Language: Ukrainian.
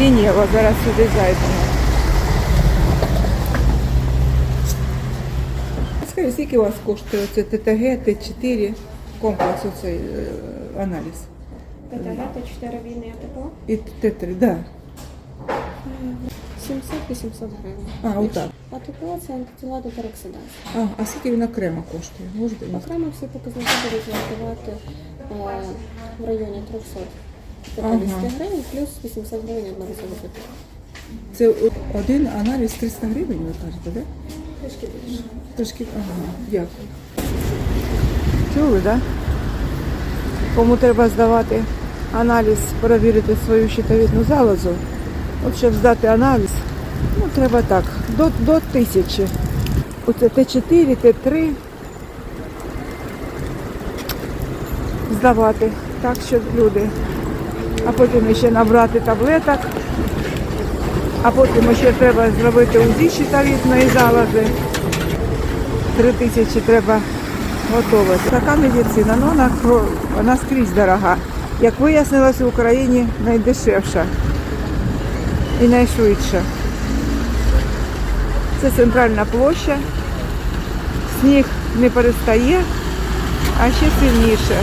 посініло, зараз сюди зайдемо. Скажіть, скільки у вас коштує оце ТТГ, Т4, комплекс оцей е, аналіз? ПТГ Т4 вільний АТП І Т3, да. 700-800 гривень. А, отак. А АТП це антитіла до пероксидазу. А, а скільки він окремо коштує? Можете? Окремо всі показники будуть вартувати е, в районі 300 Ага. 50 гривень плюс 800 гривень одноразово ПТГ. Це один аналіз 300 гривень, ви кажете, так? Трішки більше. Трошки, ага, дякую. Чули, так? Да? Кому треба здавати аналіз, перевірити свою щитовідну залозу, от щоб здати аналіз, ну треба так, до, до тисячі. Оце Т4, Т3 здавати, так що люди. А потім ще набрати таблеток, а потім ще треба зробити УЗІ щитовідної залози. Три тисячі треба готувати. Така медицина, ну вона, вона скрізь дорога. Як вияснилось, в Україні найдешевша і найшвидша. Це центральна площа. Сніг не перестає, а ще сильніше.